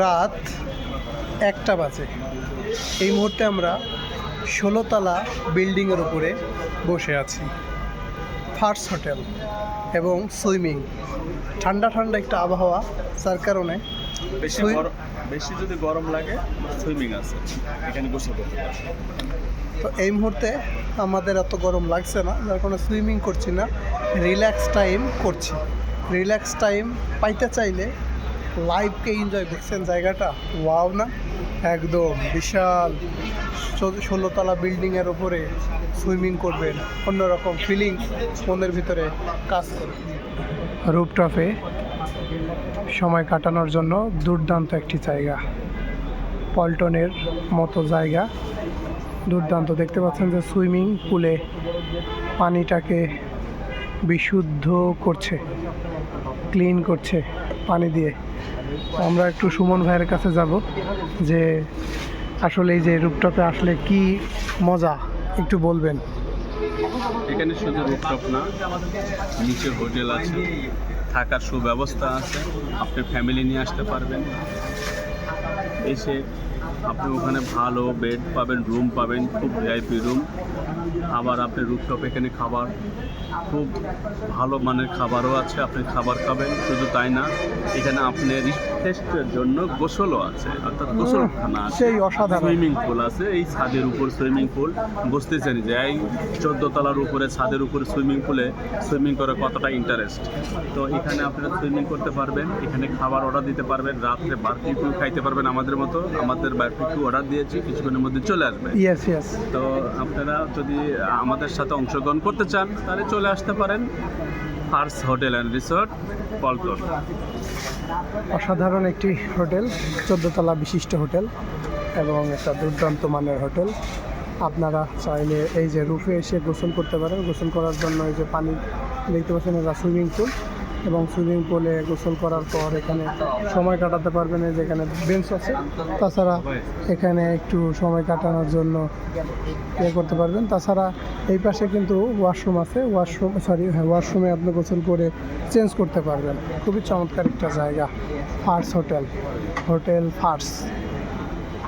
রাত একটা বাজে। এই মুহূর্তে আমরা ষোলোতলা বিল্ডিংয়ের উপরে বসে আছি। ফার্স্ট হোটেল এবং সুইমিং। ঠান্ডা ঠান্ডা একটা আবহাওয়া যার কারণে বেশি যদি গরম লাগে সুইমিং আছে। এখানে করতে তো এই মুহূর্তে আমাদের এত গরম লাগছে না যার কারণে সুইমিং করছি না। রিল্যাক্স টাইম করছি। রিল্যাক্স টাইম পাইতে চাইলে লাইভকে এনজয় দেখছেন জায়গাটা? ওয়াও না? একদম বিশাল। ষোলোতলা বিল্ডিংয়ের ওপরে সুইমিং করবেন। অন্যরকম ফিলিংস মনের ভিতরে কাজ করবে রূপটপে সময় কাটানোর জন্য দুর্দান্ত একটি জায়গা। পল্টনের মতো জায়গা। দুর্দান্ত। দেখতে পাচ্ছেন যে সুইমিং পুলে পানিটাকে বিশুদ্ধ করছে। ক্লিন করছে পানি দিয়ে। আমরা একটু সুমন ভাইয়ের কাছে যাব, যে আসলে এই যে রূপটপে আসলে কি মজা, একটু বলবেন। এখানে শুধু রুপটপ না, নিচে হোটেল আছে, থাকার সুব্যবস্থা আছে, আপনি ফ্যামিলি নিয়ে আসতে পারবেন। এসে আপনি ওখানে ভালো বেড পাবেন রুম পাবেন, খুব ভিআইপি রুম আবার আপনি রুপটপ এখানে খাবার, খুব ভালো মানের খাবারও আছে, আপনি খাবার খাবেন, শুধু তাই না, এখানে আপনি রিফ্রেশের জন্য গোসলও আছে অর্থাৎ গোসলখানা আছে সেই অসাধারণ। সুইমিং পুল আছে এই ছাদের উপর সুইমিং পুল। বুঝতেছেন যে এই চোদ্দ তলার উপরে ছাদের উপরে সুইমিং পুলে সুইমিং করে কতটা ইন্টারেস্ট তো এখানে আপনারা সুইমিং করতে পারবেন এখানে খাবার অর্ডার দিতে পারবেন রাত্রে বারবিকিউ খাইতে পারবেন আমাদের মতো। আমাদের বারবিকিউ অর্ডার দিয়েছি কিছুক্ষণের মধ্যে চলে আসবে। তো আপনারা যদি আমাদের সাথে অংশগ্রহণ করতে চান তাহলে চলে আসতে পারেন। ফার্স্ট হোটেল অ্যান্ড রিসোর্ট পলকর অসাধারণ একটি হোটেল, চোদ্দতলা বিশিষ্ট হোটেল এবং একটা দুর্দান্ত মানের হোটেল। আপনারা চাইলে এই যে রুফে এসে গোসল করতে পারেন। গোসল করার জন্য এই যে পানি, দেখতে পাচ্ছেন এটা সুইমিং পুল। এবং সুইমিং পুলে গোসল করার পর এখানে সময় কাটাতে পারবেন এই যে এখানে বেঞ্চ আছে। তাছাড়া এখানে একটু সময় কাটানোর জন্য ইয়ে করতে পারবেন। তাছাড়া এই পাশে কিন্তু ওয়াশরুম আছে। ওয়াশরুম সরি হ্যাঁ ওয়াশরুমে আপনি গোসল করে চেঞ্জ করতে পারবেন। খুবই চমৎকার একটা জায়গা, ফার্স হোটেল হোটেল ফার্স।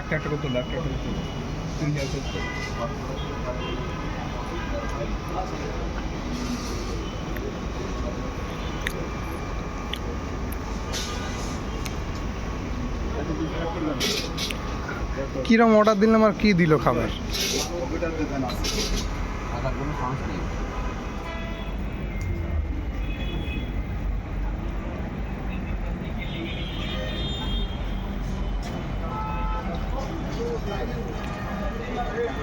একটা একটা করতে। একটা একটা করতে। কিরম অর্ডার দিলাম আর কি দিল খাবার?